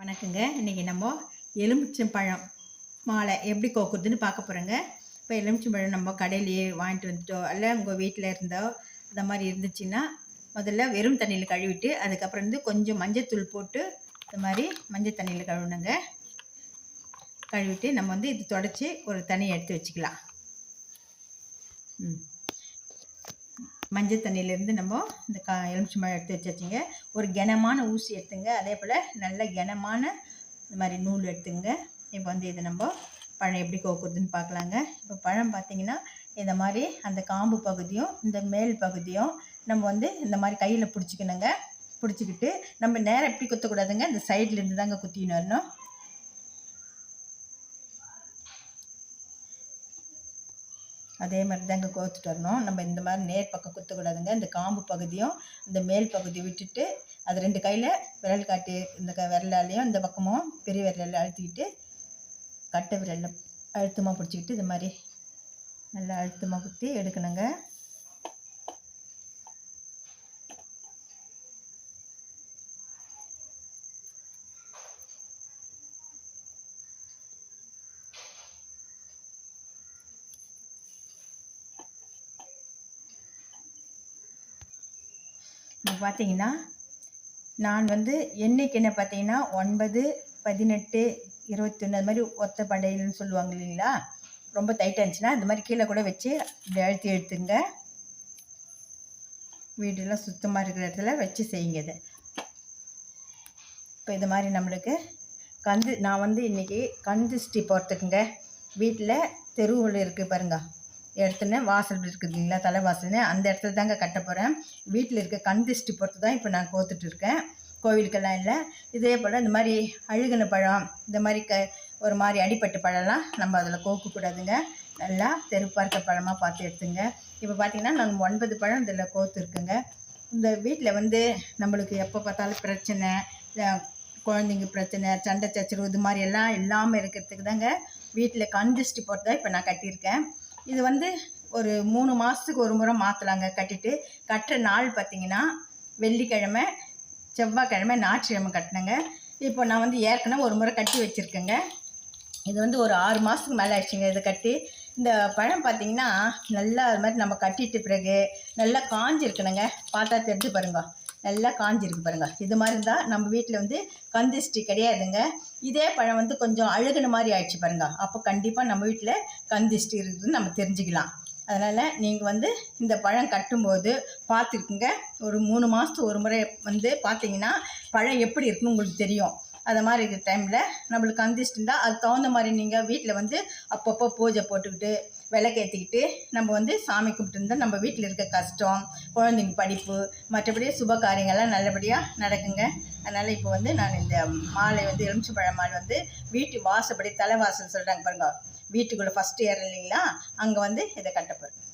வணக்கங்க. இன்றைக்கி நம்ம எலுமிச்சம்பழம் மாலை எப்படி கோக்குறதுன்னு பார்க்க போகிறோங்க இப்போ எலுமிச்சம்பழம் நம்ம கடையிலேயே வாங்கிட்டு வந்துட்டோ இல்லை உங்கள் வீட்டில் இருந்தோ அந்த மாதிரி இருந்துச்சுன்னா முதல்ல வெறும் தண்ணியில் கழுவிட்டு அதுக்கப்புறம் வந்து கொஞ்சம் மஞ்சத்தூள் போட்டு இந்த மாதிரி மஞ்சள் தண்ணியில் கழுவுணுங்க. கழுவிட்டு நம்ம வந்து இது தொடச்சி ஒரு தண்ணியை எடுத்து வச்சுக்கலாம். ம். மஞ்சள் தண்ணியிலேருந்து நம்ம இந்த கா எலுமிச்சம்பழம் எடுத்து வச்சாச்சுங்க. ஒரு கனமான ஊசி எடுத்துங்க. அதே போல் நல்ல கனமான இந்த மாதிரி நூல் எடுத்துங்க. இப்போ வந்து இதை நம்ம பழம் எப்படி கோக்குறதுன்னு பார்க்கலாங்க. இப்போ பழம் பார்த்தீங்கன்னா இந்த மாதிரி அந்த காம்பு பகுதியும் இந்த மேல் பகுதியும் நம்ம வந்து இந்த மாதிரி கையில் பிடிச்சிக்கணுங்க. பிடிச்சிக்கிட்டு நம்ம நேரம் எப்படி குத்தக்கூடாதுங்க? இந்த சைட்லேருந்து தாங்க குத்தின்னு வரணும். அதே மாதிரி தாங்க கோத்துட்டு வரணும். நம்ம இந்த மாதிரி நேர் பக்கம் குத்தக்கூடாதுங்க. இந்த காம்பு பகுதியும் இந்த மேல் பகுதி விட்டுட்டு அது ரெண்டு கையில் விரல் காட்டி இந்த க விரலாலையும் இந்த பக்கமும் பெரிய விரலில் அழுத்திக்கிட்டு கட்டை விரலில் அழுத்தமாக பிடிச்சிக்கிட்டு இது மாதிரி நல்லா அழுத்தமாக குத்தி எடுக்கணுங்க. இப்போ பார்த்தீங்கன்னா நான் வந்து என்னைக்கு என்ன பார்த்தீங்கன்னா ஒன்பது பதினெட்டு இருபத்தொன்று அது மாதிரி ஒத்த பண்டையில்னு சொல்லுவாங்க இல்லைங்களா? ரொம்ப டைட்டாக இருந்துச்சுன்னா இந்த மாதிரி கீழே கூட வச்சு இப்படி அழுத்தி எடுத்துங்க. வீடெல்லாம் சுத்தமாக இருக்கிற இடத்துல வச்சு செய்யுங்க இதை. இப்போ இது மாதிரி நம்மளுக்கு கந்து நான் வந்து இன்றைக்கி கந்திஷ்டி போகிறதுக்குங்க வீட்டில் தெருவில் இருக்குது பாருங்க. இடத்துல வாசல் இருக்குதுங்களா தலைவாசல்னு. அந்த இடத்துல தாங்க கட்ட போகிறேன் வீட்டில் இருக்க கண் திருஷ்டி பொறுத்து தான் இப்போ நான் கோத்துட்டு இருக்கேன். கோவிலுக்கெல்லாம் இல்லை. இதே போல் இந்த மாதிரி அழுகின பழம் இந்த மாதிரி க ஒரு மாதிரி அடிப்பட்ட பழம்லாம் நம்ம அதில் கோக்கக்கூடாதுங்க. நல்லா தெருப்பாக இருக்க பழமாக பார்த்து எடுத்துங்க. இப்போ பார்த்தீங்கன்னா நான் ஒன்பது பழம் இதில் கோத்துருக்குங்க. இந்த வீட்டில் வந்து நம்மளுக்கு எப்போ பார்த்தாலும் பிரச்சனை குழந்தைங்க பிரச்சனை சண்டை சச்சரவு இது மாதிரி எல்லாம் இல்லாமல் இருக்கிறதுக்கு தாங்க வீட்டில் கந்திஷ்டி போட்டு தான் இப்போ நான் கட்டியிருக்கேன். இது வந்து ஒரு மூணு மாதத்துக்கு ஒரு முறை மாற்றலாங்க கட்டிட்டு கட்டுற நாள் பார்த்தீங்கன்னா வெள்ளிக்கிழமை செவ்வாய்க்கிழமை ஞாயிற்றுக்கிழமை கட்டினேங்க இப்போ நான் வந்து ஏற்கனவே ஒரு முறை கட்டி வச்சுருக்கேங்க. இது வந்து ஒரு ஆறு மாதத்துக்கு மேலே ஆயிடுச்சுங்க இதை கட்டி. இந்த பழம் பார்த்தீங்கன்னா நல்லா அது மாதிரி நம்ம கட்டிட்டு பிறகு நல்லா காஞ்சிருக்கணுங்க. பார்த்தா தெரிஞ்சு பாருங்க. நல்லா காஞ்சிருக்கு பாருங்கள் இது மாதிரி இருந்தால் நம்ம வீட்டில் வந்து கந்திஷ்டி கிடையாதுங்க. இதே பழம் வந்து கொஞ்சம் அழுகுன மாதிரி ஆயிடுச்சு பாருங்கள் அப்போ கண்டிப்பாக நம்ம வீட்டில் கந்திஷ்டி இருக்குதுன்னு நம்ம தெரிஞ்சுக்கலாம். அதனால் நீங்கள் வந்து இந்த பழம் கட்டும்போது பார்த்துருக்குங்க ஒரு மூணு மாதத்துக்கு ஒரு முறை வந்து பார்த்தீங்கன்னா பழம் எப்படி இருக்குன்னு உங்களுக்கு தெரியும். அதை மாதிரி இருக்கிற டைமில் நம்மளுக்கு கந்திஷ்டிண்டா அதுக்கு தகுந்த மாதிரி நீங்கள் வீட்டில் வந்து அப்பப்போ பூஜை போட்டுக்கிட்டு விளக்கேற்றிக்கிட்டு நம்ம வந்து சாமி கும்பிட்டு நம்ம வீட்டில் இருக்க கஷ்டம் குழந்தைங்க படிப்பு மற்றபடி சுப காரியங்கள்லாம் நல்லபடியாக நடக்குங்க. அதனால் இப்போ வந்து நான் இந்த மாலை வந்து எலுமிச்சை மாலை வந்து வீட்டு வாசப்படி தலைவாசல் சொல்கிறாங்க பாருங்க. வீட்டுக்குள்ளே ஃபஸ்ட் இயர் இல்லைங்களா? அங்கே வந்து இதை கட்டப்போகிறேன்